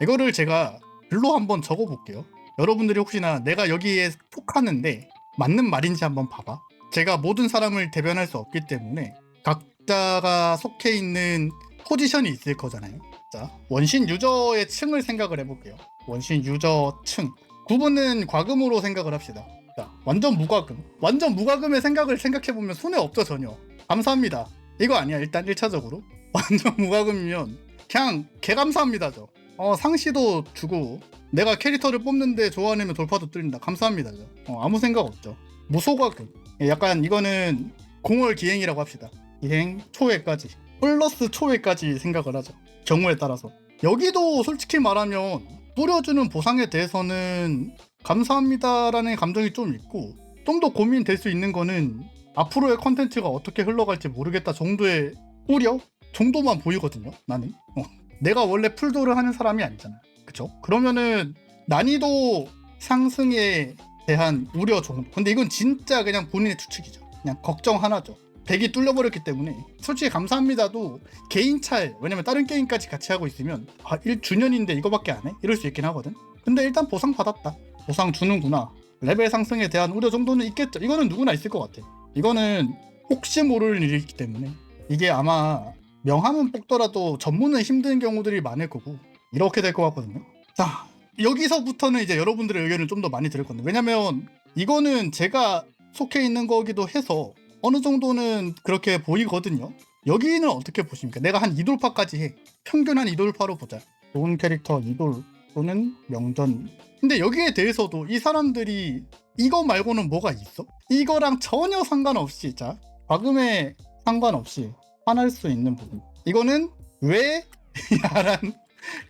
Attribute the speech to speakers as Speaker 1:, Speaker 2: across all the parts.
Speaker 1: 이거를 제가 글로 한번 적어볼게요. 여러분들이 혹시나 내가 여기에 속하는데 맞는 말인지 한번 봐봐. 제가 모든 사람을 대변할 수 없기 때문에 각자가 속해 있는 포지션이 있을 거잖아요. 자, 원신 유저의 층을 생각을 해볼게요. 원신 유저 층. 구분은 과금으로 생각을 합시다. 자, 완전 무과금. 완전 무과금의 생각을 생각해보면 손해 없죠, 전혀. 감사합니다. 이거 아니야, 일단 1차적으로. 완전 무과금이면 그냥 개 감사합니다죠. 어, 상시도 주고 내가 캐릭터를 뽑는데 좋아하면 돌파도 뚫린다. 감사합니다죠. 어, 아무 생각 없죠. 무소과금. 예, 약간 이거는 공월 기행이라고 합시다. 기행 초회까지. 플러스 초회까지 생각을 하죠. 경우에 따라서. 여기도 솔직히 말하면 뿌려주는 보상에 대해서는 감사합니다라는 감정이 좀 있고 좀 더 고민될 수 있는 거는 앞으로의 컨텐츠가 어떻게 흘러갈지 모르겠다 정도의 우려 정도만 보이거든요. 나는 어. 내가 원래 풀도를 하는 사람이 아니잖아. 그쵸? 그러면은 난이도 상승에 대한 우려 정도. 근데 이건 진짜 그냥 본인의 추측이죠. 그냥 걱정 하나죠. 백이 뚫려버렸기 때문에 솔직히 감사합니다도 개인 차에 왜냐면 다른 게임까지 같이 하고 있으면 아 1주년인데 이거밖에 안 해? 이럴 수 있긴 하거든. 근데 일단 보상 받았다. 보상 주는구나. 레벨 상승에 대한 우려 정도는 있겠죠. 이거는 누구나 있을 것 같아. 이거는 혹시 모를 일이기 때문에 이게 아마 명함은 뽑더라도 전문은 힘든 경우들이 많을 거고 이렇게 될 것 같거든요. 자 여기서부터는 이제 여러분들의 의견을 좀 더 많이 들을 건데 왜냐면 이거는 제가 속해 있는 거기도 해서 어느 정도는 그렇게 보이거든요. 여기는 어떻게 보십니까? 내가 한 2돌파까지 해. 평균 한 2돌파로 보자. 좋은 캐릭터 2돌 또는 명전. 근데 여기에 대해서도 이 사람들이 이거 말고는 뭐가 있어? 이거랑 전혀 상관없이 자 과금에 상관없이 화날 수 있는 부분. 이거는 왜 야란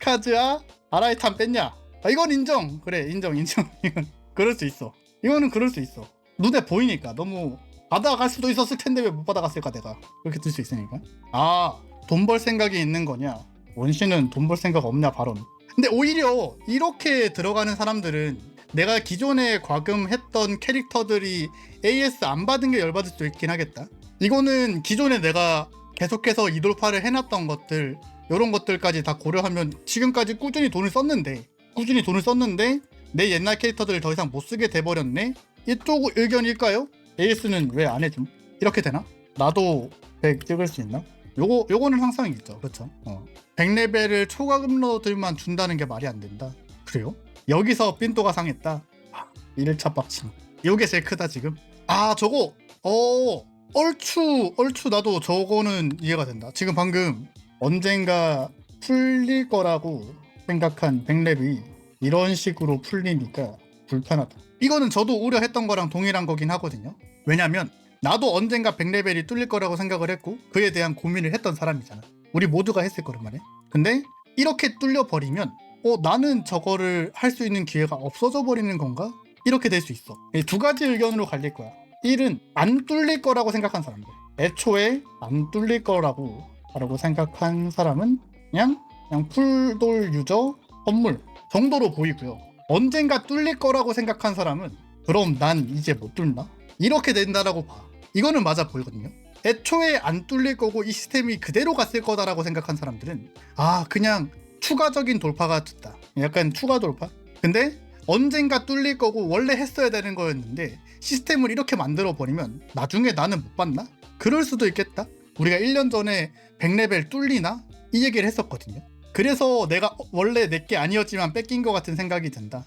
Speaker 1: 카즈아 아라이탄 뺐냐? 아, 이건 인정. 그래 인정 인정. 이건 그럴 수 있어. 이거는 그럴 수 있어. 눈에 보이니까 너무 받아갈 수도 있었을 텐데 왜 못 받아갔을까 내가 그렇게 들 수 있으니까. 아 돈 벌 생각이 있는 거냐? 원신은 돈 벌 생각 없냐 발언. 근데 오히려 이렇게 들어가는 사람들은 내가 기존에 과금했던 캐릭터들이 AS 안 받은 게 열받을 수 있긴 하겠다. 이거는 기존에 내가 계속해서 이 돌파를 해놨던 것들 이런 것들까지 다 고려하면 지금까지 꾸준히 돈을 썼는데 꾸준히 돈을 썼는데 내 옛날 캐릭터들을 더 이상 못 쓰게 돼버렸네 이쪽 의견일까요? AS는 왜 안 해줌? 이렇게 되나? 나도 100 찍을 수 있나? 요거 요거는 항상 있죠 그렇죠 어. 100레벨을 초과금러들만 준다는 게 말이 안 된다 그래요? 여기서 삔또가 상했다 1차 빡침 요게 제일 크다 지금 아 저거 어 얼추 얼추 나도 저거는 이해가 된다. 지금 방금 언젠가 풀릴 거라고 생각한 100렙이 이런 식으로 풀리니까 불편하다. 이거는 저도 우려했던 거랑 동일한 거긴 하거든요. 왜냐면 나도 언젠가 100레벨이 뚫릴 거라고 생각을 했고 그에 대한 고민을 했던 사람이잖아. 우리 모두가 했을 거란 말이야. 근데 이렇게 뚫려 버리면 어 나는 저거를 할 수 있는 기회가 없어져 버리는 건가? 이렇게 될 수 있어. 이두 가지 의견으로 갈릴 거야 1은 안 뚫릴 거라고 생각한 사람들. 애초에 안 뚫릴 거라고 라고 생각한 사람은 그냥 그냥 풀돌 유저 선물 정도로 보이고요. 언젠가 뚫릴 거라고 생각한 사람은 그럼 난 이제 못 뚫나? 이렇게 된다라고 봐. 이거는 맞아 보이거든요. 애초에 안 뚫릴 거고 이 시스템이 그대로 갔을 거다라고 생각한 사람들은 아 그냥 추가적인 돌파가 됐다. 약간 추가 돌파? 근데 언젠가 뚫릴 거고 원래 했어야 되는 거였는데 시스템을 이렇게 만들어 버리면 나중에 나는 못 봤나? 그럴 수도 있겠다. 우리가 1년 전에 100레벨 뚫리나? 이 얘기를 했었거든요. 그래서 내가 원래 내게 아니었지만 뺏긴 것 같은 생각이 든다.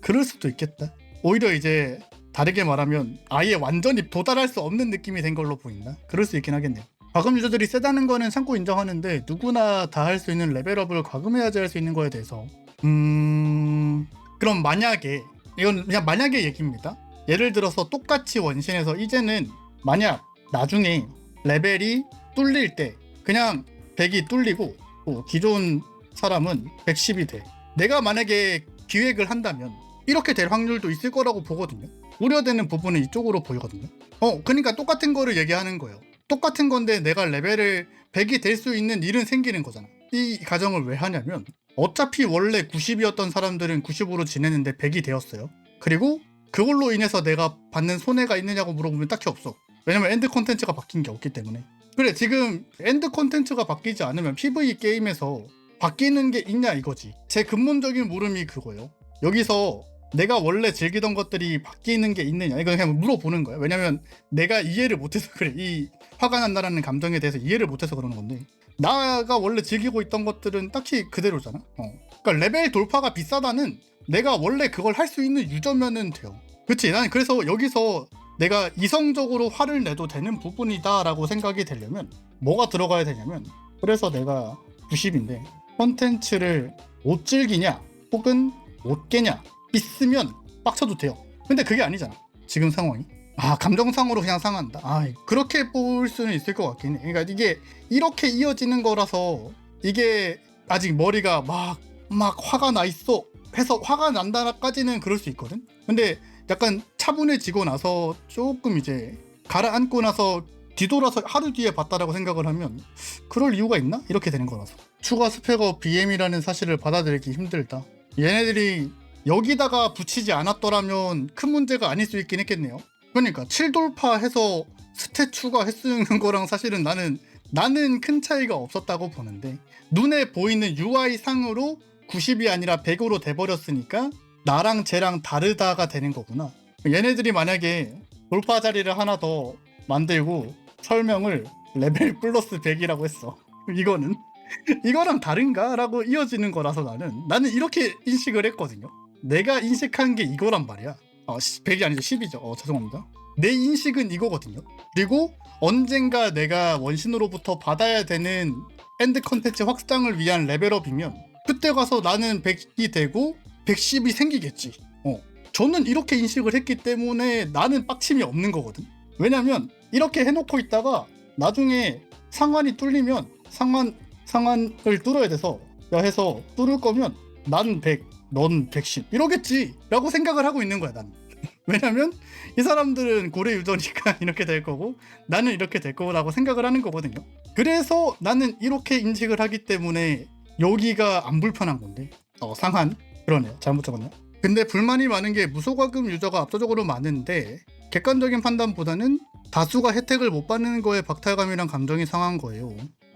Speaker 1: 그럴 수도 있겠다. 오히려 이제 다르게 말하면 아예 완전히 도달할 수 없는 느낌이 된 걸로 보인다. 그럴 수 있긴 하겠네요. 과금 유저들이 세다는 거는 참고 인정하는데 누구나 다 할 수 있는 레벨업을 과금해야지 할 수 있는 거에 대해서. 음... 그럼 만약에 이건 그냥 만약의 얘기입니다 예를 들어서 똑같이 원신에서 이제는 만약 나중에 레벨이 뚫릴 때 그냥 100이 뚫리고 뭐 기존 사람은 110이 돼. 내가 만약에 기획을 한다면 이렇게 될 확률도 있을 거라고 보거든요. 우려되는 부분은 이쪽으로 보이거든요. 어 그러니까 똑같은 거를 얘기하는 거예요. 똑같은 건데 내가 레벨을 100이 될 수 있는 일은 생기는 거잖아. 이 가정을 왜 하냐면 어차피 원래 90이었던 사람들은 90으로 지냈는데 100이 되었어요. 그리고 그걸로 인해서 내가 받는 손해가 있느냐고 물어보면 딱히 없어 왜냐면 엔드 콘텐츠가 바뀐 게 없기 때문에 그래 지금 엔드 콘텐츠가 바뀌지 않으면 PV 게임에서 바뀌는 게 있냐 이거지. 제 근본적인 물음이 그거예요. 여기서 내가 원래 즐기던 것들이 바뀌는 게 있느냐 이거 그냥 물어보는 거예요. 왜냐면 내가 이해를 못해서 그래. 이 화가 난다라는 감정에 대해서 이해를 못해서 그러는 건데 나가 원래 즐기고 있던 것들은 딱히 그대로잖아. 어. 그러니까 레벨 돌파가 비싸다는 내가 원래 그걸 할 수 있는 유저면은 돼요. 그치? 난 그래서 여기서 내가 이성적으로 화를 내도 되는 부분이다라고 생각이 되려면 뭐가 들어가야 되냐면 그래서 내가 90인데 컨텐츠를 못 즐기냐 혹은 못 깨냐 있으면 빡쳐도 돼요. 근데 그게 아니잖아. 지금 상황이. 아 감정상으로 그냥 상한다. 아 그렇게 볼 수는 있을 것 같긴 해. 그러니까 이게 이렇게 이어지는 거라서 이게 아직 머리가 막 막 화가 나 있어 해서 화가 난다까지는 그럴 수 있거든. 근데 약간 차분해지고 나서 조금 이제 가라앉고 나서 뒤돌아서 하루 뒤에 봤다라고 생각을 하면 그럴 이유가 있나? 이렇게 되는 거라서 추가 스펙업 BM이라는 사실을 받아들이기 힘들다. 얘네들이 여기다가 붙이지 않았더라면 큰 문제가 아닐 수 있긴 했겠네요. 그러니까 7돌파해서 스탯 추가했으는 거랑 사실은 나는 나는 큰 차이가 없었다고 보는데 눈에 보이는 UI 상으로 90이 아니라 100으로 돼버렸으니까 나랑 쟤랑 다르다가 되는 거구나. 얘네들이 만약에 돌파 자리를 하나 더 만들고 설명을 레벨 플러스 100이라고 했어. 이거는 이거랑 다른가라고 이어지는 거라서 나는 나는 이렇게 인식을 했거든요. 내가 인식한 게 이거란 말이야. 어, 100이 아니죠 10이죠. 어, 죄송합니다. 내 인식은 이거거든요. 그리고 언젠가 내가 원신으로부터 받아야 되는 엔드 컨텐츠 확장을 위한 레벨업이면 그때 가서 나는 100이 되고 110이 생기겠지. 어. 저는 이렇게 인식을 했기 때문에 나는 빡침이 없는 거거든. 왜냐면 이렇게 해놓고 있다가 나중에 상관이 뚫리면 상관 상관을 뚫어야 돼서 야 해서 뚫을 거면 난 100, 넌 110 이러겠지라고 생각을 하고 있는 거야 난. 왜냐면 이 사람들은 고래 유저니까 이렇게 될 거고 나는 이렇게 될 거라고 생각을 하는 거거든요. 그래서 나는 이렇게 인식을 하기 때문에 여기가 안 불편한 건데 어 상한 그러네요. 잘못 적었네요. 근데 불만이 많은 게 무소과금 유저가 압도적으로 많은데 객관적인 판단보다는 다수가 혜택을 못 받는 거에 박탈감이랑 감정이 상한 거예요.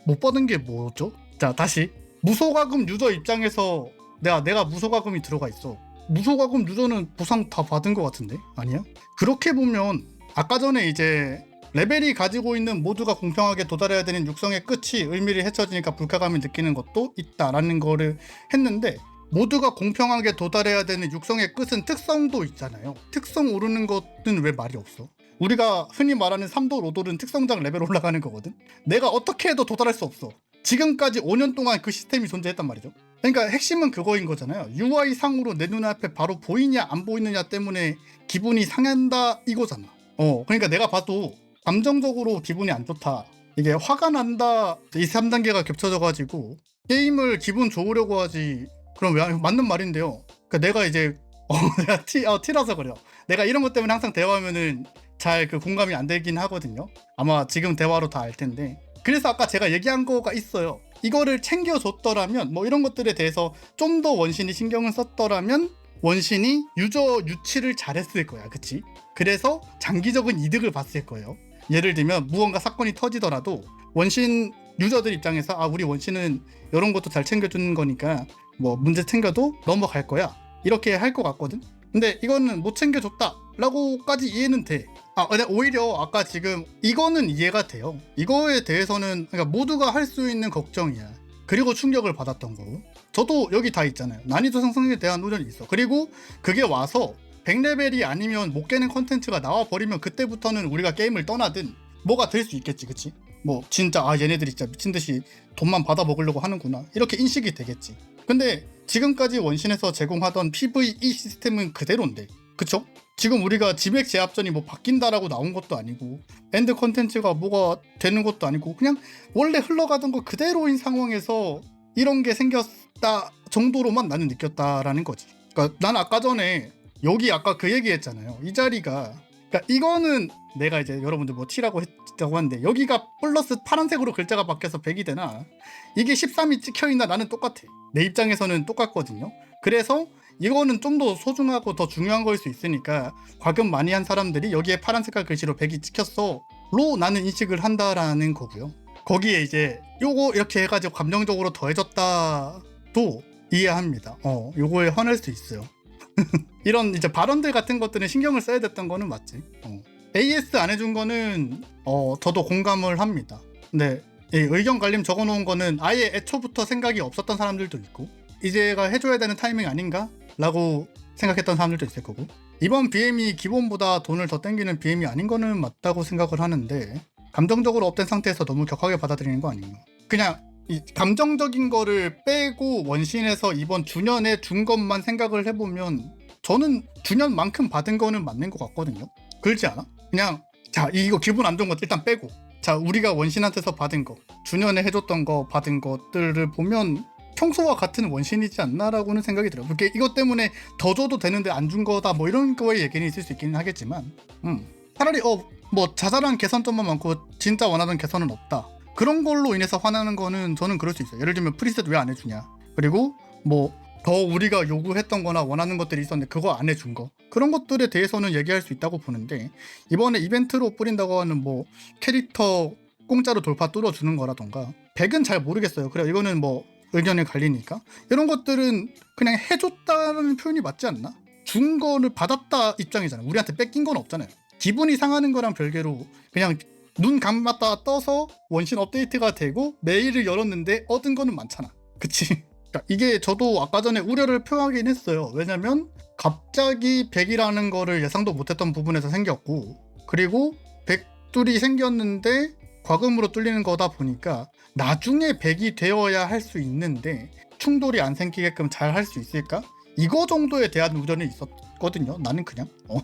Speaker 1: 못 받은 게 뭐죠? 자 다시. 무소과금 유저 입장에서 내가 내가 무소과금이 들어가 있어. 무소과금 유저는 보상 다 받은 것 같은데? 아니야? 그렇게 보면 아까 전에 이제 레벨이 가지고 있는 모두가 공평하게 도달해야 되는 육성의 끝이 의미를 헤쳐지니까 불쾌감을 느끼는 것도 있다라는 거를 했는데 모두가 공평하게 도달해야 되는 육성의 끝은 특성도 있잖아요. 특성 오르는 것은 왜 말이 없어? 우리가 흔히 말하는 3돌, 5돌은 특성장 레벨 올라가는 거거든. 내가 어떻게 해도 도달할 수 없어. 지금까지 5년 동안 그 시스템이 존재했단 말이죠. 그러니까 핵심은 그거인 거잖아요. UI 상으로 내 눈앞에 바로 보이냐 안 보이느냐 때문에 기분이 상한다 이거잖아. 어, 그러니까 내가 봐도 감정적으로 기분이 안 좋다. 이게 화가 난다. 이 3단계가 겹쳐져가지고 게임을 기분 좋으려고 하지. 그럼 왜 맞는 말인데요. 그러니까 내가 이제 어, 내가 티, 어, 티라서 그래요. 내가 이런 것 때문에 항상 대화하면은 잘 그 공감이 안 되긴 하거든요. 아마 지금 대화로 다 알 텐데. 그래서 아까 제가 얘기한 거가 있어요. 이거를 챙겨줬더라면 뭐 이런 것들에 대해서 좀 더 원신이 신경을 썼더라면 원신이 유저 유치를 잘했을 거야. 그치? 그래서 장기적인 이득을 봤을 거예요. 예를 들면 무언가 사건이 터지더라도 원신 유저들 입장에서 아 우리 원신은 이런 것도 잘 챙겨주는 거니까 뭐 문제 챙겨도 넘어갈 거야. 이렇게 할 것 같거든. 근데 이거는 못 챙겨줬다 라고까지 이해는 돼 아 근데 오히려 아까 지금 이거는 이해가 돼요. 이거에 대해서는 그러니까 모두가 할 수 있는 걱정이야. 그리고 충격을 받았던 거고 저도 여기 다 있잖아요. 난이도 상승에 대한 우려이 있어. 그리고 그게 와서 100레벨이 아니면 못 깨는 컨텐츠가 나와 버리면 그때부터는 우리가 게임을 떠나든 뭐가 될 수 있겠지 그치? 뭐 진짜 아 얘네들이 진짜 미친듯이 돈만 받아 먹으려고 하는구나. 이렇게 인식이 되겠지 근데 지금까지 원신에서 제공하던 PVE 시스템은 그대로인데 그쵸? 지금 우리가 지맥 제압전이 뭐 바뀐다라고 나온 것도 아니고 엔드 컨텐츠가 뭐가 되는 것도 아니고 그냥 원래 흘러가던 거 그대로인 상황에서 이런 게 생겼다 정도로만 나는 느꼈다라는 거지 그러니까 난 아까 전에 여기 아까 그 얘기했잖아요. 이 자리가 그러니까 이거는 내가 이제 여러분들 뭐 T라고 했다고 하는데 여기가 플러스 파란색으로 글자가 바뀌어서 100이 되나 이게 13이 찍혀 있나 나는 똑같아. 내 입장에서는 똑같거든요. 그래서 이거는 좀 더 소중하고 더 중요한 거일 수 있으니까 과금 많이 한 사람들이 여기에 파란 색깔 글씨로 100이 찍혔어 로 나는 인식을 한다라는 거고요. 거기에 이제 요거 이렇게 해가지고 감정적으로 더해졌다도 이해합니다. 어, 요거에 화낼 수 있어요. 이런 이제 발언들 같은 것들은 신경을 써야 됐던 거는 맞지. 어. AS 안 해준 거는 어, 저도 공감을 합니다. 근데 이 의견 관림 적어놓은 거는 아예 애초부터 생각이 없었던 사람들도 있고 이제가 해줘야 되는 타이밍 아닌가? 라고 생각했던 사람들도 있을 거고 이번 BM이 기본보다 돈을 더 땡기는 BM이 아닌 거는 맞다고 생각을 하는데 감정적으로 업된 상태에서 너무 격하게 받아들이는 거 아닌가 그냥 이 감정적인 거를 빼고 원신에서 이번 주년에 준 것만 생각을 해보면 저는 주년만큼 받은 거는 맞는 것 같거든요 그렇지 않아? 그냥 자 이거 기분 안 좋은 것 일단 빼고 자 우리가 원신한테서 받은 거 주년에 해줬던 거 받은 것들을 보면 평소와 같은 원신이지 않나라고는 생각이 들어요. 그게 이것 때문에 더 줘도 되는데 안 준 거다 뭐 이런 거에 얘기는 있을 수 있기는 하겠지만, 음 차라리 어 뭐 자잘한 개선점만 많고 진짜 원하던 개선은 없다. 그런 걸로 인해서 화나는 거는 저는 그럴 수 있어요. 예를 들면 프리셋 왜 안 해주냐. 그리고 뭐 더 우리가 요구했던 거나 원하는 것들이 있었는데 그거 안 해준 거. 그런 것들에 대해서는 얘기할 수 있다고 보는데 이번에 이벤트로 뿌린다고 하는 뭐 캐릭터 공짜로 돌파 뚫어주는 거라던가 100은 잘 모르겠어요. 그래 이거는 뭐 의견이 갈리니까 이런 것들은 그냥 해줬다는 표현이 맞지 않나? 준 거를 받았다 입장이잖아. 우리한테 뺏긴 건 없잖아요. 기분이 상하는 거랑 별개로 그냥 눈 감았다 떠서 원신 업데이트가 되고 메일을 열었는데 얻은 거는 많잖아. 그치? 이게 저도 아까 전에 우려를 표하긴 했어요. 왜냐면 갑자기 100이라는 거를 예상도 못했던 부분에서 생겼고 그리고 100둘이 생겼는데 과금으로 뚫리는 거다 보니까 나중에 100이 되어야 할 수 있는데 충돌이 안 생기게끔 잘 할 수 있을까? 이거 정도에 대한 우려는 있었거든요. 나는 그냥 어,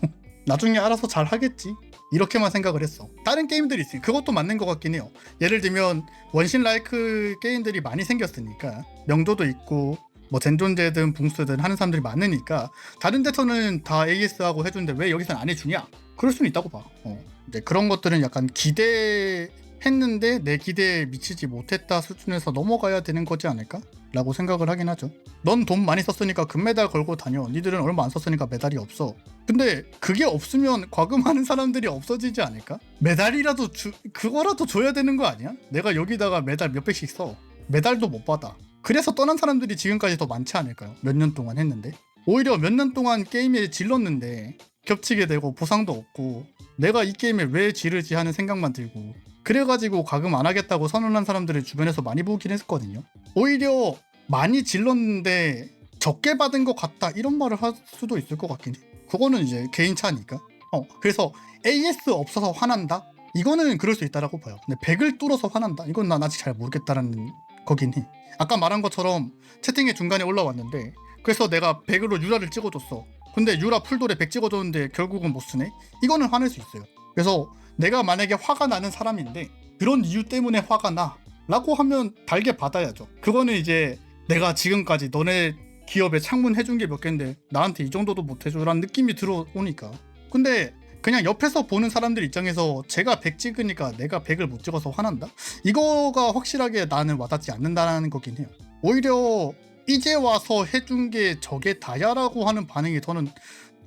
Speaker 1: 나중에 알아서 잘 하겠지. 이렇게만 생각을 했어. 다른 게임들이 있으니 그것도 맞는 것 같긴 해요. 예를 들면 원신 라이크 게임들이 많이 생겼으니까 명도도 있고 뭐 젠존제든 붕스든 하는 사람들이 많으니까 다른 데서는 다 AS하고 해주는데 왜 여기서는 안 해주냐? 그럴 수는 있다고 봐. 어. 이제 그런 것들은 약간 기대 했는데 내 기대에 미치지 못했다 수준에서 넘어가야 되는 거지 않을까? 라고 생각을 하긴 하죠. 넌 돈 많이 썼으니까 금메달 걸고 다녀. 니들은 얼마 안 썼으니까 메달이 없어. 근데 그게 없으면 과금하는 사람들이 없어지지 않을까? 메달이라도 주, 그거라도 줘야 되는 거 아니야? 내가 여기다가 메달 몇 백씩 써. 메달도 못 받아. 그래서 떠난 사람들이 지금까지 더 많지 않을까요? 몇 년 동안 했는데. 오히려 몇 년 동안 게임에 질렀는데 겹치게 되고 보상도 없고 내가 이 게임에 왜 지르지 하는 생각만 들고 그래가지고 과금 안 하겠다고 선언한 사람들을 주변에서 많이 보긴 했거든요. 오히려 많이 질렀는데 적게 받은 것 같다 이런 말을 할 수도 있을 것 같긴 해. 그거는 이제 개인 차니까. 어 그래서 AS 없어서 화난다? 이거는 그럴 수 있다라고 봐요. 근데 100을 뚫어서 화난다? 이건 난 아직 잘 모르겠다라는 거긴 해. 아까 말한 것처럼 채팅의 중간에 올라왔는데 그래서 내가 100으로 유라를 찍어줬어. 근데 유라 풀돌에 100 찍어줬는데 결국은 못 쓰네? 이거는 화낼 수 있어요. 그래서 내가 만약에 화가 나는 사람인데 그런 이유 때문에 화가 나 라고 하면 달게 받아야죠. 그거는 이제 내가 지금까지 너네 기업에 창문 해준 게몇 갠데 나한테 이 정도도 못 해줘라는 느낌이 들어오니까. 근데 그냥 옆에서 보는 사람들 입장에서 제가 100 찍으니까 내가 100을 못 찍어서 화난다? 이거가 확실하게 나는 와닿지 않는다는 거긴 해요. 오히려 이제 와서 해준 게 저게 다야라고 하는 반응이 저는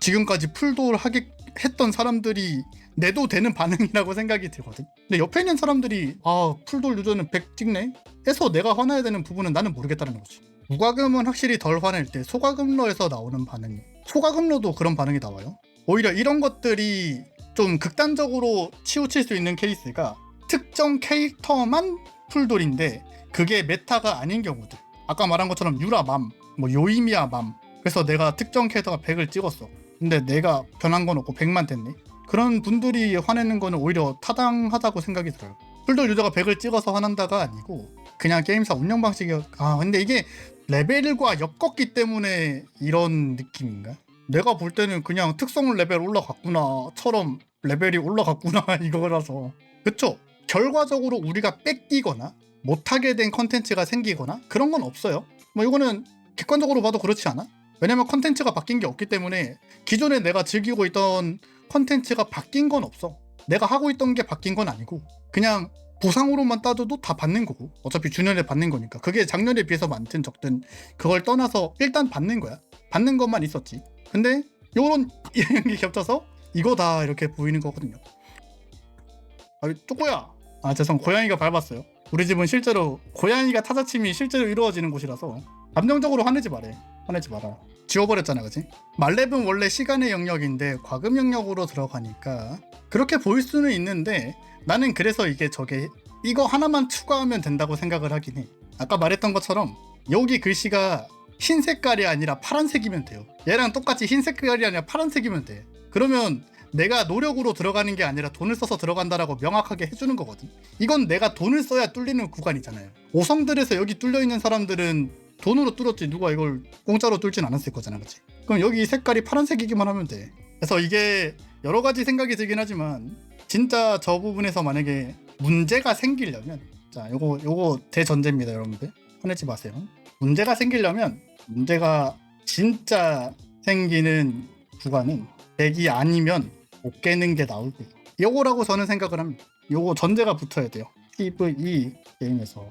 Speaker 1: 지금까지 풀돌 하게 했던 사람들이 내도 되는 반응이라고 생각이 들거든. 근데 옆에 있는 사람들이 아 풀돌 유저는 100 찍네? 해서 내가 화나야 되는 부분은 나는 모르겠다는 거지. 무과금은 확실히 덜 화낼 때 소과금러에서 나오는 반응이 소과금러도 그런 반응이 나와요. 오히려 이런 것들이 좀 극단적으로 치우칠 수 있는 케이스가 특정 캐릭터만 풀돌인데 그게 메타가 아닌 경우들. 아까 말한 것처럼 유라맘, 뭐 요이미야 맘. 그래서 내가 특정 캐릭터가 100을 찍었어. 근데 내가 변한 건 없고 100만 됐네. 그런 분들이 화내는 거는 오히려 타당하다고 생각이 들어요. 풀돌 유저가 100을 찍어서 화난다가 아니고 그냥 게임사 운영 방식이 아 근데 이게 레벨과 엮었기 때문에 이런 느낌인가? 내가 볼 때는 그냥 특성 레벨 올라갔구나처럼 레벨이 올라갔구나 이거라서 그쵸? 결과적으로 우리가 뺏기거나 못하게 된 컨텐츠가 생기거나 그런 건 없어요. 뭐 이거는 객관적으로 봐도 그렇지 않아? 왜냐면 컨텐츠가 바뀐 게 없기 때문에 기존에 내가 즐기고 있던 컨텐츠가 바뀐 건 없어. 내가 하고 있던 게 바뀐 건 아니고 그냥 보상으로만 따져도 다 받는 거고 어차피 주년에 받는 거니까 그게 작년에 비해서 많든 적든 그걸 떠나서 일단 받는 거야. 받는 것만 있었지. 근데 요런 이런 게 겹쳐서 이거 다 이렇게 보이는 거거든요. 아, 쪼꼬야. 아, 죄송. 고양이가 밟았어요. 우리 집은 실제로 고양이가 타자침이 실제로 이루어지는 곳이라서 감정적으로 화내지 말해. 화내지 마라. 지워버렸잖아, 그지? 말렙은 원래 시간의 영역인데 과금 영역으로 들어가니까 그렇게 보일 수는 있는데 나는 그래서 이게 저게 이거 하나만 추가하면 된다고 생각을 하긴 해. 아까 말했던 것처럼 여기 글씨가 흰 색깔이 아니라 파란색이면 돼요. 얘랑 똑같이 흰 색깔이 아니라 파란색이면 돼. 그러면 내가 노력으로 들어가는 게 아니라 돈을 써서 들어간다라고 명확하게 해주는 거거든. 이건 내가 돈을 써야 뚫리는 구간이잖아요. 오성들에서 여기 뚫려 있는 사람들은 돈으로 뚫었지 누가 이걸 공짜로 뚫진 않았을 거잖아, 그렇지? 그럼 여기 색깔이 파란색이기만 하면 돼. 그래서 이게 여러 가지 생각이 들긴 하지만 진짜 저 부분에서 만약에 문제가 생기려면 자, 요거 요거 대전제입니다, 여러분들. 화내지 마세요. 문제가 생기려면 문제가 진짜 생기는 구간은 100이 아니면 못 깨는 게 나올 거예요. 요거라고 저는 생각을 합니다. 요거 전제가 붙어야 돼요. PVE 게임에서.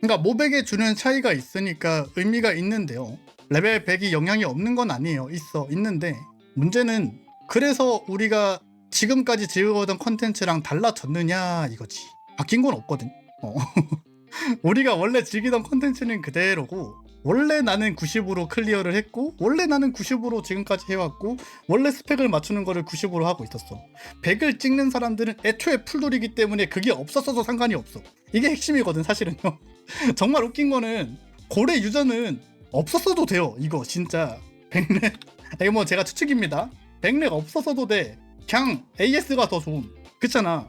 Speaker 1: 그러니까 모백에 주는 차이가 있으니까 의미가 있는데요. 레벨 100이 영향이 없는 건 아니에요. 있어. 있는데 문제는 그래서 우리가 지금까지 즐거워던 컨텐츠랑 달라졌느냐 이거지. 바뀐 건 없거든. 어. 우리가 원래 즐기던 컨텐츠는 그대로고 원래 나는 90으로 클리어를 했고 원래 나는 90으로 지금까지 해왔고 원래 스펙을 맞추는 거를 90으로 하고 있었어 100을 찍는 사람들은 애초에 풀돌이기 때문에 그게 없었어도 상관이 없어 이게 핵심이거든 사실은요 정말 웃긴 거는 고래 유저는 없었어도 돼요 이거 진짜 백렉 이거 뭐 제가 추측입니다 백렉 없었어도 돼 그냥 AS가 더 좋음 그렇잖아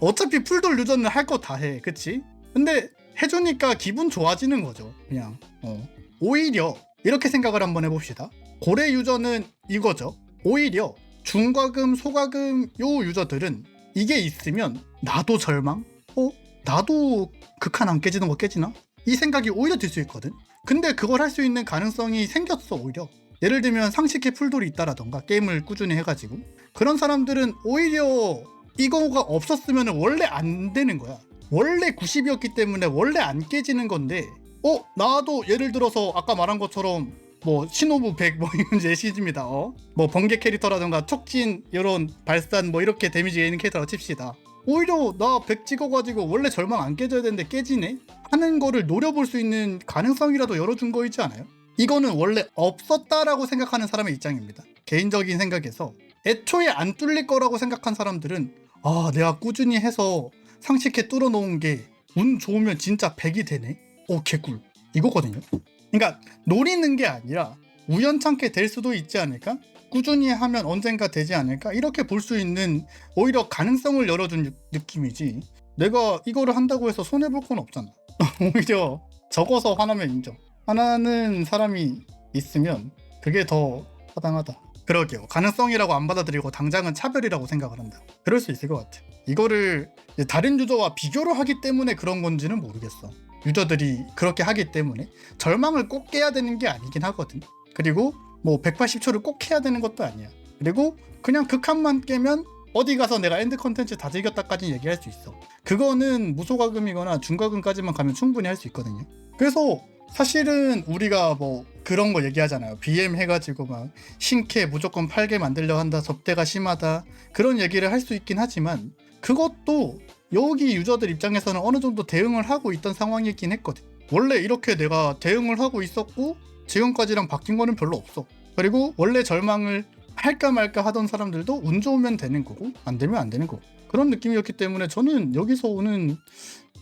Speaker 1: 어차피 풀돌 유저는 할 거 다 해 그치? 근데 해주니까 기분 좋아지는 거죠. 그냥 어. 오히려 이렇게 생각을 한번 해봅시다. 고래 유저는 이거죠. 오히려 중과금, 소과금 요 유저들은 이게 있으면 나도 절망? 어? 나도 극한 안 깨지는 거 깨지나? 이 생각이 오히려 들 수 있거든. 근데 그걸 할 수 있는 가능성이 생겼어 오히려. 예를 들면 상식의 풀돌이 있다라던가 게임을 꾸준히 해가지고 그런 사람들은 오히려 이거가 없었으면 원래 안 되는 거야. 원래 90이었기 때문에 원래 안 깨지는 건데 어 나도 예를 들어서 아까 말한 것처럼 뭐 신호부 100뭐 이건 예시입니다 어 뭐 번개 캐릭터라던가 촉진 이런 발산 뭐 이렇게 데미지 있는 캐릭터라 칩시다 오히려 나 100 찍어가지고 원래 절망 안 깨져야 되는데 깨지네 하는 거를 노려볼 수 있는 가능성이라도 열어준 거이지 않아요? 이거는 원래 없었다라고 생각하는 사람의 입장입니다 개인적인 생각에서 애초에 안 뚫릴 거라고 생각한 사람들은 아 내가 꾸준히 해서 상식해 뚫어놓은 게 운 좋으면 진짜 100이 되네? 오 개꿀 이거거든요 그러니까 노리는 게 아니라 우연찮게 될 수도 있지 않을까? 꾸준히 하면 언젠가 되지 않을까? 이렇게 볼 수 있는 오히려 가능성을 열어준 느- 느낌이지 내가 이거를 한다고 해서 손해볼 건 없잖아 오히려 적어서 화나면 인정 화나는 사람이 있으면 그게 더 타당하다 그러게요 가능성이라고 안 받아들이고 당장은 차별이라고 생각을 한다 그럴 수 있을 것 같아 이거를 다른 유저와 비교를 하기 때문에 그런 건지는 모르겠어. 유저들이 그렇게 하기 때문에 절망을 꼭 깨야 되는 게 아니긴 하거든. 그리고 뭐 180초를 꼭 해야 되는 것도 아니야. 그리고 그냥 극한만 깨면 어디 가서 내가 엔드 컨텐츠 다 즐겼다까지 얘기할 수 있어. 그거는 무소가금이거나 중과금까지만 가면 충분히 할 수 있거든요. 그래서 사실은 우리가 뭐 그런 거 얘기하잖아요. BM 해가지고 막 신캐 무조건 팔게 만들려 한다. 접대가 심하다. 그런 얘기를 할 수 있긴 하지만 그것도 여기 유저들 입장에서는 어느 정도 대응을 하고 있던 상황이긴 했거든. 원래 이렇게 내가 대응을 하고 있었고 지금까지랑 바뀐 거는 별로 없어. 그리고 원래 절망을 할까 말까 하던 사람들도 운 좋으면 되는 거고 안 되면 안 되는 거고 그런 느낌이었기 때문에 저는 여기서 오는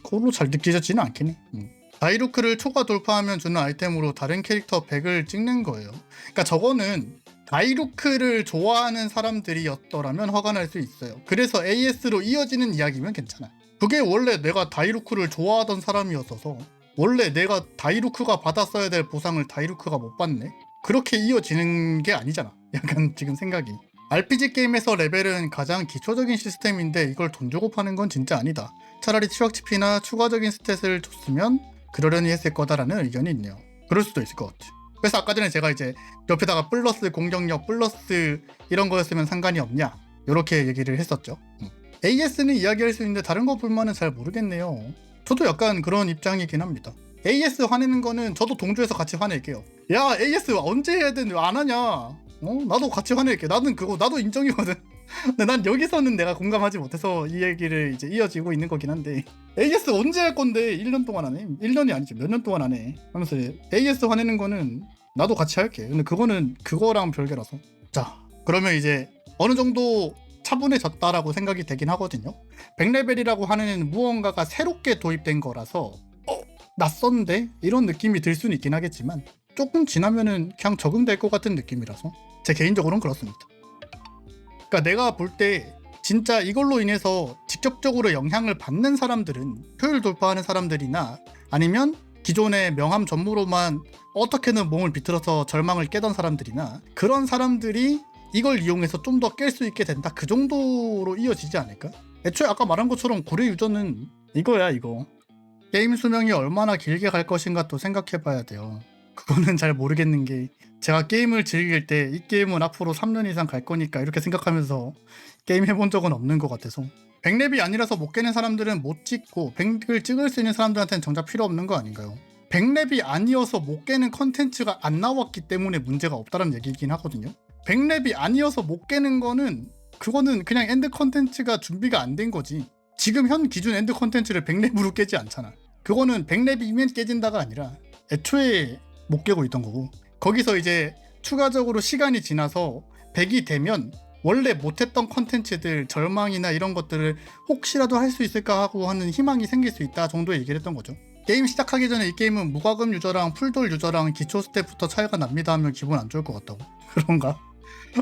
Speaker 1: 거로 잘 느껴지지는 않긴 해. 음. 다이루크를 초과 돌파하면 주는 아이템으로 다른 캐릭터 100을 찍는 거예요. 그러니까 저거는 다이루크를 좋아하는 사람들이었더라면 화가 날 수 있어요. 그래서 AS로 이어지는 이야기면 괜찮아. 그게 원래 내가 다이루크를 좋아하던 사람이었어서 원래 내가 다이루크가 받았어야 될 보상을 다이루크가 못 받네. 그렇게 이어지는 게 아니잖아. 약간 지금 생각이. RPG 게임에서 레벨은 가장 기초적인 시스템인데 이걸 돈 주고 파는 건 진짜 아니다. 차라리 추적치피나 추가적인 스탯을 줬으면 그러려니 했을 거다라는 의견이 있네요. 그럴 수도 있을 것 같아. 그래서 아까 전에 제가 이제 옆에다가 플러스 공격력 플러스 이런 거였으면 상관이 없냐 이렇게 얘기를 했었죠. 음. AS는 이야기할 수 있는데 다른 거 불만은 잘 모르겠네요. 저도 약간 그런 입장이긴 합니다. AS 화내는 거는 저도 동조해서 같이 화낼게요. 야 AS 언제 해야 되는데 안 하냐? 어 나도 같이 화낼게. 나는 그거 나도 인정이거든. 근데 난 여기서는 내가 공감하지 못해서 이 얘기를 이제 이어지고 있는 거긴 한데 AS 언제 할 건데 1년 동안 안 해? 1년이 아니지 몇년 동안 안 해? 하면서 AS 화내는 거는 나도 같이 할게 근데 그거는 그거랑 별개라서 자 그러면 이제 어느 정도 차분해졌다라고 생각이 되긴 하거든요 100레벨이라고 하는 무언가가 새롭게 도입된 거라서 어? 낯선데? 이런 느낌이 들 수는 있긴 하겠지만 조금 지나면은 그냥 적응될 것 같은 느낌이라서 제 개인적으로는 그렇습니다 그러니까 내가 볼 때 진짜 이걸로 인해서 직접적으로 영향을 받는 사람들은 효율 돌파하는 사람들이나 아니면 기존의 명함 전무로만 어떻게든 몸을 비틀어서 절망을 깨던 사람들이나 그런 사람들이 이걸 이용해서 좀 더 깰 수 있게 된다? 그 정도로 이어지지 않을까? 애초에 아까 말한 것처럼 고래 유저는 이거야 이거. 게임 수명이 얼마나 길게 갈 것인가 또 생각해 봐야 돼요. 그거는 잘 모르겠는 게 제가 게임을 즐길 때 이 게임은 앞으로 3년 이상 갈 거니까 이렇게 생각하면서 게임 해본 적은 없는 것 같아서. 100렙이 아니라서 못 깨는 사람들은 못 찍고 100을 찍을 수 있는 사람들한테는 정작 필요 없는 거 아닌가요? 100렙이 아니어서 못 깨는 컨텐츠가 안 나왔기 때문에 문제가 없다는 얘기이긴 하거든요 100렙이 아니어서 못 깨는 거는 그거는 그냥 엔드 컨텐츠가 준비가 안 된 거지. 지금 현 기준 엔드 컨텐츠를 100렙으로 깨지 않잖아. 그거는 100렙이면 깨진다가 아니라 애초에 못 깨고 있던 거고. 거기서 이제 추가적으로 시간이 지나서 100이 되면 원래 못했던 컨텐츠들 절망이나 이런 것들을 혹시라도 할 수 있을까 하고 하는 희망이 생길 수 있다 정도의 얘기를 했던 거죠. 게임 시작하기 전에 이 게임은 무과금 유저랑 풀돌 유저랑 기초 스텝부터 차이가 납니다 하면 기분 안 좋을 것 같다고. 그런가?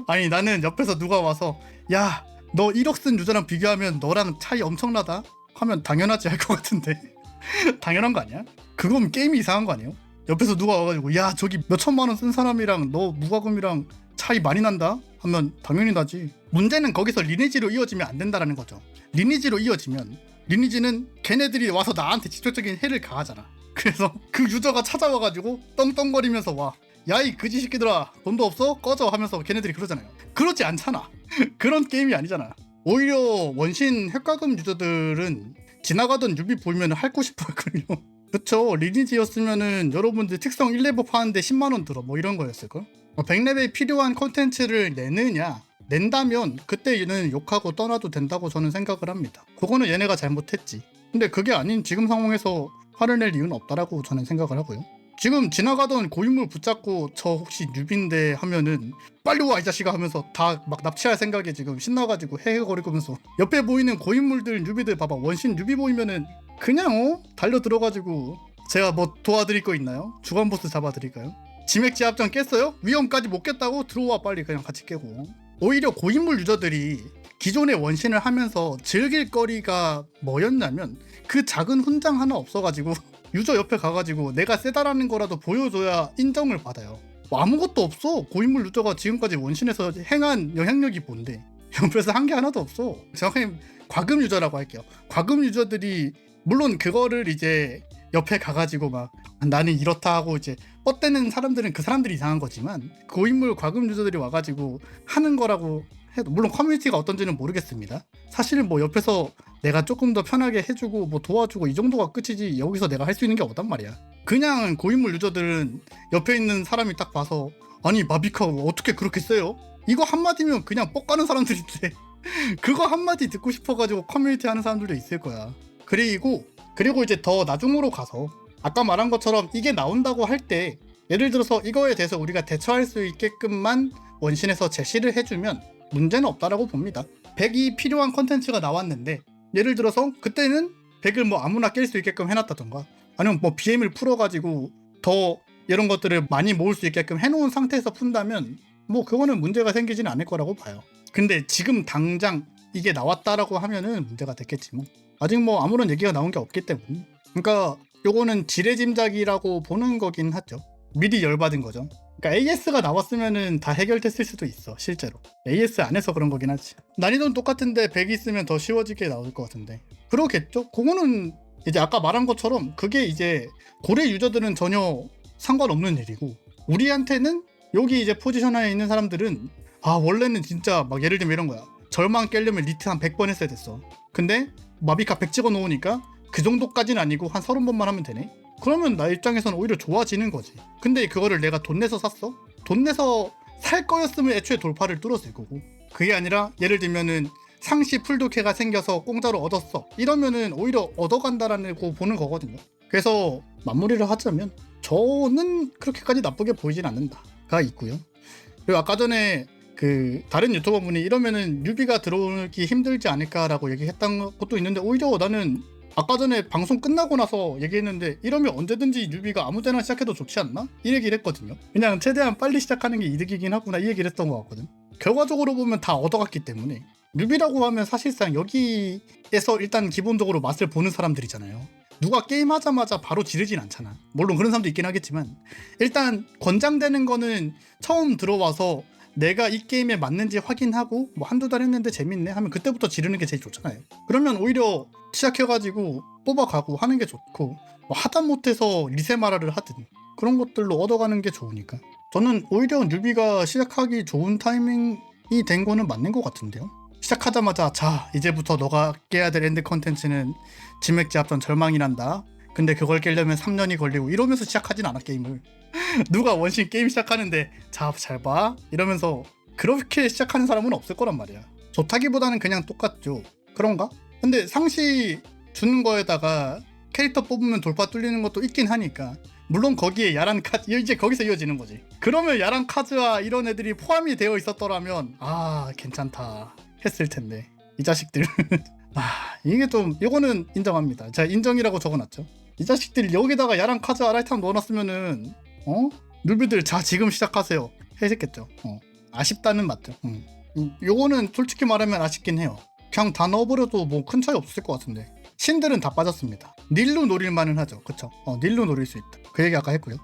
Speaker 1: 아니 나는 옆에서 누가 와서 야 너 1억 쓴 유저랑 비교하면 너랑 차이 엄청나다 하면 당연하지 할 것 같은데 당연한 거 아니야? 그건 게임이 이상한 거 아니에요? 옆에서 누가 와가지고 야 저기 몇 천만 원 쓴 사람이랑 너 무과금이랑 차이 많이 난다? 하면 당연히 나지 문제는 거기서 리니지로 이어지면 안 된다라는 거죠 리니지로 이어지면 리니지는 걔네들이 와서 나한테 직접적인 해를 가하잖아 그래서 그 유저가 찾아와가지고 떵떵거리면서 와 야이 그지 새끼들아. 돈도 없어? 꺼져 하면서 걔네들이 그러잖아요. 그렇지 않잖아. 그런 게임이 아니잖아. 오히려 원신 핵과금 유저들은 지나가던 유비 보이면 핥고 싶어 했거든요. 그쵸? 리니지였으면은 여러분들 특성 1레벨 파는데 10만원 들어. 뭐 이런 거였을걸? 100레벨 필요한 컨텐츠를 내느냐? 낸다면 그때 얘는 욕하고 떠나도 된다고 저는 생각을 합니다. 그거는 얘네가 잘못했지. 근데 그게 아닌 지금 상황에서 화를 낼 이유는 없다라고 저는 생각을 하고요 지금 지나가던 고인물 붙잡고 저 혹시 뉴비인데 하면은 빨리 와 이 자식아 하면서 다 막 납치할 생각에 지금 신나가지고 헤헤거리면서 옆에 보이는 고인물들 뉴비들 봐봐 원신 뉴비 보이면은 그냥 어 달려 들어가지고 제가 뭐 도와드릴 거 있나요? 주간 보스 잡아드릴까요? 지맥지 합정 깼어요? 위험까지 못 깼다고 들어와 빨리 그냥 같이 깨고 오히려 고인물 유저들이 기존의 원신을 하면서 즐길 거리가 뭐였냐면 그 작은 훈장 하나 없어가지고 유저 옆에 가가지고 내가 세다라는 거라도 보여줘야 인정을 받아요. 뭐 아무것도 없어. 고인물 유저가 지금까지 원신에서 행한 영향력이 뭔데? 옆에서 한 게 하나도 없어. 정확히 과금 유저라고 할게요. 과금 유저들이 물론 그거를 이제 옆에 가가지고 막 나는 이렇다 하고 이제 뻗대는 사람들은 그 사람들이 이상한 거지만 고인물 과금 유저들이 와가지고 하는 거라고 해도 물론 커뮤니티가 어떤지는 모르겠습니다. 사실 뭐 옆에서 내가 조금 더 편하게 해주고 뭐 도와주고 이 정도가 끝이지 여기서 내가 할 수 있는 게 없단 말이야. 그냥 고인물 유저들은 옆에 있는 사람이 딱 봐서 아니 마비카 어떻게 그렇게 세요? 이거 한마디면 그냥 뻑 가는 사람들인데 그거 한마디 듣고 싶어가지고 커뮤니티 하는 사람들도 있을 거야. 그리고 그리고 이제 더 나중으로 가서 아까 말한 것처럼 이게 나온다고 할 때 예를 들어서 이거에 대해서 우리가 대처할 수 있게끔만 원신에서 제시를 해주면 문제는 없다라고 봅니다. 100이 필요한 컨텐츠가 나왔는데 예를 들어서 그때는 100을 뭐 아무나 깰 수 있게끔 해놨다던가 아니면 뭐 BM을 풀어가지고 더 이런 것들을 많이 모을 수 있게끔 해놓은 상태에서 푼다면 뭐 그거는 문제가 생기지는 않을 거라고 봐요. 근데 지금 당장 이게 나왔다라고 하면은 문제가 됐겠지 뭐. 아직 뭐 아무런 얘기가 나온 게 없기 때문에. 그러니까 요거는 지레짐작이라고 보는 거긴 하죠. 미리 열받은 거죠. 그러니까 AS가 나왔으면은 다 해결됐을 수도 있어 실제로. AS 안에서 그런 거긴 하지. 난이도는 똑같은데 100 있으면 더 쉬워지게 나올 것 같은데. 그러겠죠? 그거는 이제 아까 말한 것처럼 그게 이제 고래 유저들은 전혀 상관없는 일이고 우리한테는 여기 이제 포지션에 있는 사람들은 아 원래는 진짜 막 예를 들면 이런 거야. 절망 깨려면 리트 한 100번 했어야 됐어. 근데 마비카 100 찍어 놓으니까 그 정도까지는 아니고 한 30번만 하면 되네? 그러면 나 입장에서는 오히려 좋아지는 거지. 근데 그거를 내가 돈 내서 샀어? 돈 내서 살 거였으면 애초에 돌파를 뚫었을 거고. 그게 아니라 예를 들면은 상시 풀도캐가 생겨서 공짜로 얻었어 이러면은 오히려 얻어간다라고 보는 거거든요 그래서 마무리를 하자면 저는 그렇게까지 나쁘게 보이진 않는다가 있고요 그리고 아까 전에 그 다른 유튜버 분이 이러면은 뉴비가 들어오기 힘들지 않을까라고 얘기했던 것도 있는데 오히려 나는 아까 전에 방송 끝나고 나서 얘기했는데 이러면 언제든지 뉴비가 아무 때나 시작해도 좋지 않나? 이 얘기를 했거든요. 그냥 최대한 빨리 시작하는 게 이득이긴 하구나 이 얘기를 했던 것 같거든. 결과적으로 보면 다 얻어갔기 때문에 뉴비라고 하면 사실상 여기에서 일단 기본적으로 맛을 보는 사람들이잖아요. 누가 게임하자마자 바로 지르진 않잖아. 물론 그런 사람도 있긴 하겠지만 일단 권장되는 거는 처음 들어와서 내가 이 게임에 맞는지 확인하고 뭐 한두 달 했는데 재밌네 하면 그때부터 지르는 게 제일 좋잖아요. 그러면 오히려 시작해가지고 뽑아가고 하는 게 좋고 뭐 하다 못해서 리세마라를 하든 그런 것들로 얻어가는 게 좋으니까 저는 오히려 뉴비가 시작하기 좋은 타이밍이 된 거는 맞는 것 같은데요. 시작하자마자 자 이제부터 너가 깨야 될 엔드 컨텐츠는 진맥지 합전 절망이란다. 근데 그걸 깨려면 3년이 걸리고 이러면서 시작하진 않아 게임을. 누가 원신 게임 시작하는데 자 잘 봐. 이러면서 그렇게 시작하는 사람은 없을 거란 말이야. 좋다기보다는 그냥 똑같죠. 그런가? 근데 상시 주는 거에다가 캐릭터 뽑으면 돌파 뚫리는 것도 있긴 하니까. 물론 거기에 야란 카드 이제 거기서 이어지는 거지. 그러면 야란 카즈와 이런 애들이 포함이 되어 있었더라면 아 괜찮다 했을 텐데. 이 자식들. 아 이게 좀 이거는 인정합니다. 제가 인정이라고 적어놨죠. 이 자식들 여기다가 야란 카즈 아라이탐 넣어놨으면은 어? 누비들 자 지금 시작하세요. 했겠죠. 어. 아쉽다는 맞죠. 음. 음, 요거는 솔직히 말하면 아쉽긴 해요. 그냥 다 넣어버려도 뭐 큰 차이 없을 것 같은데. 신들은 다 빠졌습니다. 닐로 노릴만은 하죠. 그쵸? 어, 닐로 노릴 수 있다. 그 얘기 아까 했고요.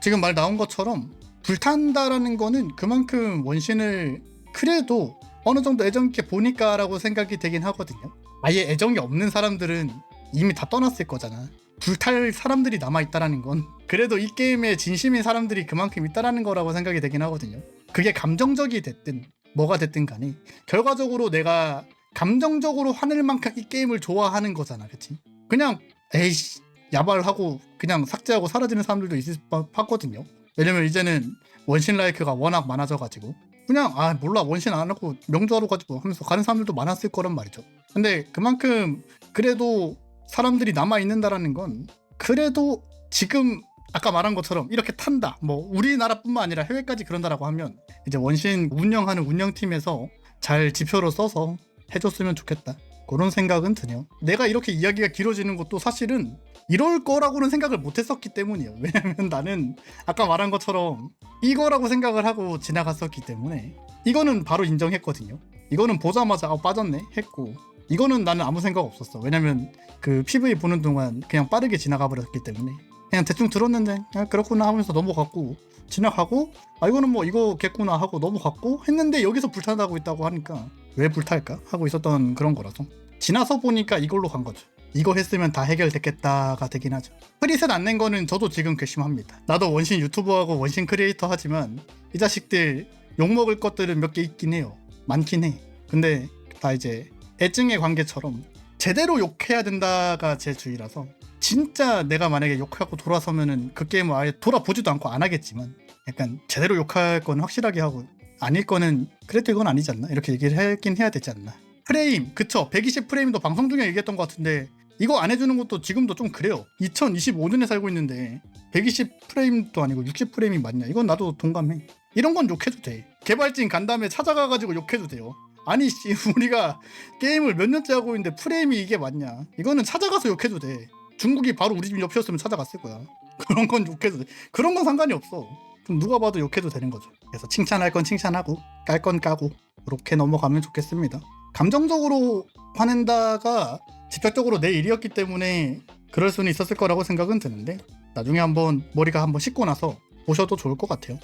Speaker 1: 지금 말 나온 것처럼 불탄다라는 거는 그만큼 원신을 그래도 어느 정도 애정 있게 보니까라고 생각이 되긴 하거든요. 아예 애정이 없는 사람들은 이미 다 떠났을 거잖아 불탈 사람들이 남아 있다라는 건 그래도 이 게임에 진심인 사람들이 그만큼 있다라는 거라고 생각이 되긴 하거든요. 그게 감정적이 됐든 뭐가 됐든 간에 결과적으로 내가 감정적으로 화낼 만큼 이 게임을 좋아하는 거잖아. 그치? 그냥 에이씨 야발하고 그냥 삭제하고 사라지는 사람들도 있을 법하거든요. 왜냐면 이제는 원신 라이크가 워낙 많아져가지고 그냥 아 몰라 원신 안 하고 명조하러 가지고 하면서 가는 사람들도 많았을 거란 말이죠. 근데 그만큼 그래도 사람들이 남아 있는다라는 건 그래도 지금 아까 말한 것처럼 이렇게 탄다. 뭐 우리나라뿐만 아니라 해외까지 그런다라고 하면 이제 원신 운영하는 운영팀에서 잘 지표로 써서 해줬으면 좋겠다. 그런 생각은 드네요. 내가 이렇게 이야기가 길어지는 것도 사실은 이럴 거라고는 생각을 못 했었기 때문이에요. 왜냐면 나는 아까 말한 것처럼 이거라고 생각을 하고 지나갔었기 때문에 이거는 바로 인정했거든요. 이거는 보자마자 아, 빠졌네 했고 이거는 나는 아무 생각 없었어. 왜냐면 그 PV 보는 동안 그냥 빠르게 지나가 버렸기 때문에 그냥 대충 들었는데 아, 그렇구나 하면서 넘어갔고 지나가고 아 이거는 뭐 이거겠구나 하고 넘어갔고 했는데 여기서 불타다고 있다고 하니까 왜 불탈까 하고 있었던 그런 거라서 지나서 보니까 이걸로 간 거죠. 이거 했으면 다 해결됐겠다가 되긴 하죠. 프리셋 안 낸 거는 저도 지금 괘씸합니다. 나도 원신 유튜버하고 원신 크리에이터 하지만 이 자식들 욕먹을 것들은 몇 개 있긴 해요. 많긴 해. 근데 다 이제 애증의 관계처럼 제대로 욕해야 된다가 제 주의라서 진짜 내가 만약에 욕하고 돌아서면은 그 게임을 아예 돌아보지도 않고 안 하겠지만 약간 제대로 욕할 건 확실하게 하고 아닐 거는 그래도 이건 아니지 않나? 이렇게 얘기를 하긴 해야 되지 않나? 프레임! 그쵸. 120 프레임도 방송 중에 얘기했던 것 같은데 이거 안 해주는 것도 지금도 좀 그래요. 2025년에 살고 있는데 120 프레임도 아니고 60 프레임이 맞냐? 이건 나도 동감해. 이런 건 욕해도 돼. 개발진 간 다음에 찾아가가지고 욕해도 돼요 아니 씨 우리가 게임을 몇 년째 하고 있는데 프레임이 이게 맞냐? 이거는 찾아가서 욕해도 돼. 중국이 바로 우리 집 옆이었으면 찾아갔을 거야. 그런 건 욕해도 돼. 그런 건 상관이 없어. 그럼 누가 봐도 욕해도 되는 거죠 그래서 칭찬할 건 칭찬하고 깔 건 까고 그렇게 넘어가면 좋겠습니다. 감정적으로 화낸다가 직접적으로 내 일이었기 때문에 그럴 수는 있었을 거라고 생각은 드는데 나중에 한번 머리가 한번 식고 나서 보셔도 좋을 것 같아요